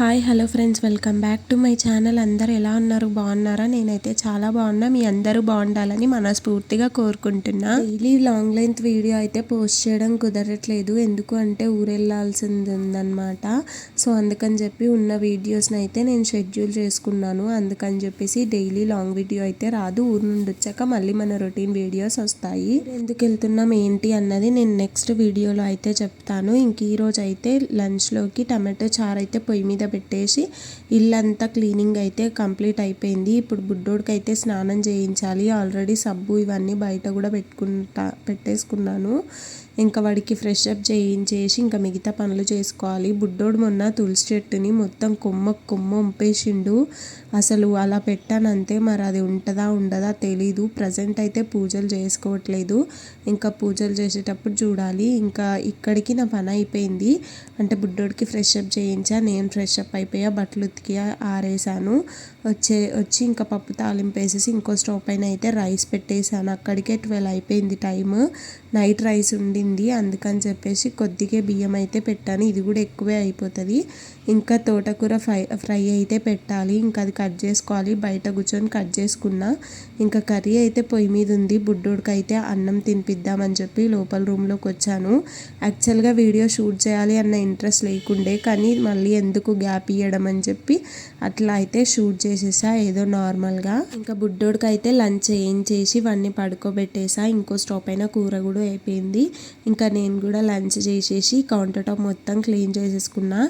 Hi hello friends. Welcome back to my channel. అందరు ఎలా ఉన్నారు? బాగున్నారా? నేనైతే చాలా బాగున్నా. మీ అందరూ బాగుండాలని మనస్ఫూర్తిగా కోరుకుంటున్నా. డైలీ లాంగ్ లెంత్ వీడియో అయితే పోస్ట్ చేయడం కుదరట్లేదు. ఎందుకు అంటే ఊరెళ్ళాల్సింది ఉందన్నమాట సో అందుకని చెప్పి ఉన్న వీడియోస్ని అయితే నేను షెడ్యూల్ చేసుకున్నాను. అందుకని చెప్పేసి డైలీ లాంగ్ వీడియో అయితే రాదు. ఊరు నుండి వచ్చాక మళ్ళీ మన రొటీన్ వీడియోస్ వస్తాయి. ఎందుకు వెళ్తున్నాం ఏంటి అన్నది నేను నెక్స్ట్ వీడియోలో అయితే చెప్తాను. ఇంక ఈ రోజు అయితే లంచ్లోకి టమాటో చారు అయితే పొయ్యి మీద పెట్టేసి ఇల్లంతా క్లీనింగ్ అయితే కంప్లీట్ అయిపోయింది. ఇప్పుడు బుడ్డోడికి అయితే స్నానం చేయించాలి. ఆల్రెడీ సబ్బు ఇవన్నీ బయట కూడా పెట్టుకుంటా పెట్టేసుకున్నాను. ఇంకా వాడికి ఫ్రెష్ అప్ చేయించేసి ఇంకా మిగతా పనులు చేసుకోవాలి. బుడ్డోడు మొన్న తులసి చెట్టుని మొత్తం కొమ్మ కొమ్మ ఉంపేసిండు అసలు అలా పెట్టానంతే మరి అది ఉంటుందా ఉండదా తెలీదు. ప్రజెంట్ అయితే పూజలు చేసుకోవట్లేదు. ఇంకా పూజలు చేసేటప్పుడు చూడాలి. ఇంకా ఇక్కడికి నా పని అయిపోయింది. అంటే బుడ్డోడికి ఫ్రెష్ అప్ చేయించా నేను ఫ్రెష్ అప్ అయిపోయా బట్టలు ఉతికి ఆరేసాను. వచ్చే వచ్చి ఇంకా పప్పు తాలింపు వేసేసి ఇంకో స్టవ్ పైన అయితే రైస్ పెట్టేసాను. అక్కడికే ట్వెల్వ్ అయిపోయింది టైం నైట్ రైస్ ఉండింది. అందుకని చెప్పేసి కొద్దిగా బియ్యం అయితే పెట్టాను. ఇది కూడా ఎక్కువే అయిపోతుంది. ఇంకా తోటకూర ఫ్రై ఫ్రై అయితే పెట్టాలి. ఇంకా అది కట్ చేసుకోవాలి. బయట కూర్చొని కట్ చేసుకున్నా. ఇంకా కర్రీ అయితే పొయ్యి మీద ఉంది. బుడ్డోడికి అయితే అన్నం తినిపిద్దామని చెప్పి లోపల రూమ్లోకి వచ్చాను. యాక్చువల్గా వీడియో షూట్ చేయాలి అన్న ఇంట్రెస్ట్ లేకుండే కానీ మళ్ళీ ఎందుకు గ్యాప్ ఇవ్వడం అని చెప్పి అట్లా అయితే షూట్ చేసేసా ఏదో నార్మల్గా. ఇంకా బుడ్డోడికి అయితే లంచ్ ఏం చేసి వాడిని పడుకోబెట్టేసా ఇంకో స్టవ్ పైన కూర కూడా అయిపోయింది. ఇంకా నేను కూడా లంచ్ చేసేసి కౌంటర్ టాప్ మొత్తం క్లీన్ చేసేసుకున్నా.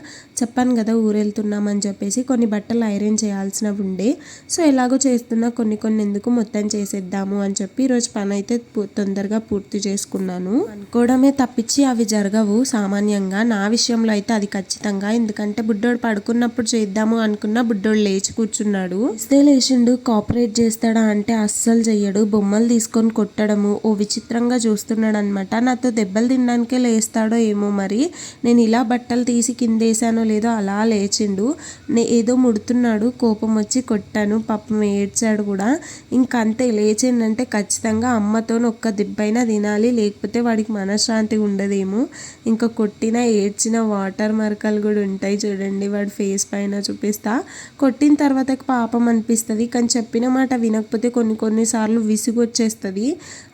చెప్పాను కదా ఊరెళ్తున్నామని చెప్పేసి కొన్ని బట్టలు ఐరన్ చేయాల్సినవి ఉండే. సో ఎలాగో చేస్తున్నా కొన్ని కొన్ని ఎందుకు మొత్తం చేసేద్దాము అని చెప్పి ఈరోజు పని అయితే తొందరగా పూర్తి చేసుకున్నాను. అనుకోవడమే తప్పించి అవి జరగవు సామాన్యంగా. నా విషయంలో అయితే అది ఖచ్చితంగా ఎందుకంటే బుడ్డోడు పడుకున్నప్పుడు చేద్దాము అనుకున్న బుడ్డోడు లేచి కూర్చున్నాడు. ఇస్తే లేచిండు కాపరేట్ చేస్తాడా అంటే అస్సలు చెయ్యడు. బొమ్మలు తీసుకొని కొట్టడము ఓ విచిత్రంగా చూస్తున్నాడు అనమాట నాతో దెబ్బలు తినడానికే లేస్తాడో ఏమో మరి. నేను ఇలా బట్టలు తీసి కిందేసానో లేదో అలా లేచిండు. నే ఏదో ముడుతున్నాడు కోపం వచ్చి కొట్టాను. పాపం ఏడ్చాడు కూడా. ఇంకంతే లేచిండంటే ఖచ్చితంగా అమ్మతో ఒక్క దిబ్బైనా తినాలి. లేకపోతే వాడికి మనశ్శాంతి ఉండదేమో. ఇంకా కొట్టిన ఏడ్చిన వాటర్ మరకలు కూడా ఉంటాయి చూడండి వాడి ఫేస్ పైన చూపిస్తా. కొట్టిన తర్వాత పాపం అనిపిస్తుంది. కానీ చెప్పిన మాట వినకపోతే కొన్ని కొన్నిసార్లు విసుగు వచ్చేస్తుంది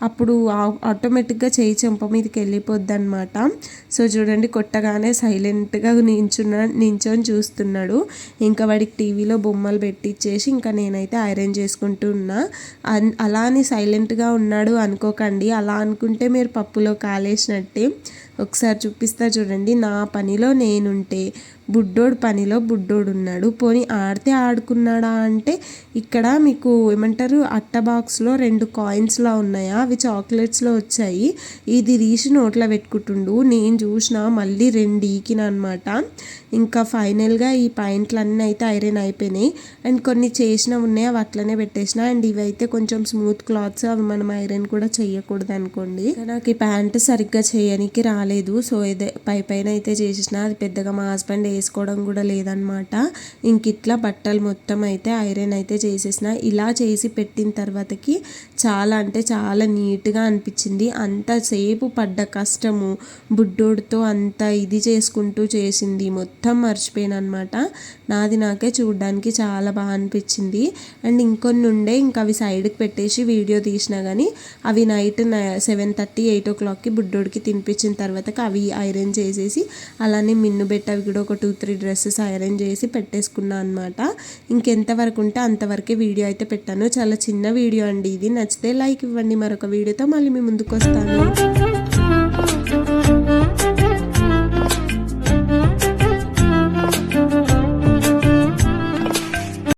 అప్పుడు ఆటోమేటిక్గా చేయి చెంప మీదకి వెళ్ళిపోద్ది అనమాట సో చూడండి కొట్టగానే సైలెంట్గా నించున్న నించొని చూస్తున్నాడు. ఇంకా వాడికి టీవీలో బొమ్మలు పెట్టించేసి ఇంకా నేనైతే ఐరన్ చేసుకుంటూ ఉన్నా. అలా అని సైలెంట్గా ఉన్నాడు అనుకోకండి. అలా అనుకుంటే మీరు పప్పులో కాలేసినట్టే. ఒకసారి చూపిస్తా చూడండి. నా పనిలో నేనుంటే బుడ్డోడు పనిలో బుడ్డోడు ఉన్నాడు. పోనీ ఆడితే ఆడుకున్నాడా అంటే ఇక్కడ మీకు ఏమంటారు? అట్ట బాక్స్లో రెండు కాయిన్స్లా ఉన్నాయా? అవి చాక్లెట్స్లో వచ్చాయి. ఇది రీసి నోట్లో పెట్టుకుంటుండు. నేను చూసిన మళ్ళీ రెండు ఈకిన అనమాట ఇంకా ఫైనల్గా ఈ పాయింట్లన్నీ అయితే ఐరన్ అయిపోయినాయి. అండ్ కొన్ని చేసినవి ఉన్నాయి. అవి అట్లనే పెట్టేసిన. అండ్ ఇవి అయితే కొంచెం స్మూత్ క్లాత్స్ అవి మనం ఐరన్ కూడా చేయకూడదు అనుకోండి నాకు ఈ ప్యాంట్ సరిగ్గా చేయనికి రాలేదు సో ఇదే పై పైన అయితే చేసేసిన అది పెద్దగా మా హస్బెండ్ వేసుకోవడం కూడా లేదనమాట ఇంక ఇట్లా బట్టలు మొత్తం అయితే ఐరన్ అయితే చేసేసిన. ఇలా చేసి పెట్టిన తర్వాతకి చాలా అంటే చాలా నీట్గా అనిపించింది. అంతసేపు పడ్డ కష్టము బుడ్డోడితో అంత ఇది చేసుకుంటూ చేసింది. మొత్తం మర్చిపోయాను అనమాట నాది నాకే చూడడానికి చాలా బాగా అనిపించింది. అండ్ ఇంకొన్ని ఉండే ఇంకా అవి సైడ్కి పెట్టేసి వీడియో తీసినా కానీ అవి నైట్ సెవెన్ థర్టీ ఎయిట్ ఓ క్లాక్కి బుడ్డోడికి తినిపించిన తర్వాత అవి ఐరన్ చేసేసి అలానే మిన్ను బెట్ట అవి కూడా ఒక టూ త్రీ డ్రెస్సెస్ ఐరన్ చేసి పెట్టేసుకున్నాను అనమాట ఇంకెంతవరకు ఉంటే అంతవరకే వీడియో అయితే పెట్టాను. చాలా చిన్న వీడియో అండి ఇది. నచ్చితే లైక్ ఇవ్వండి. మరొక వీడియోతో మళ్ళీ మీ ముందుకు వస్తాను.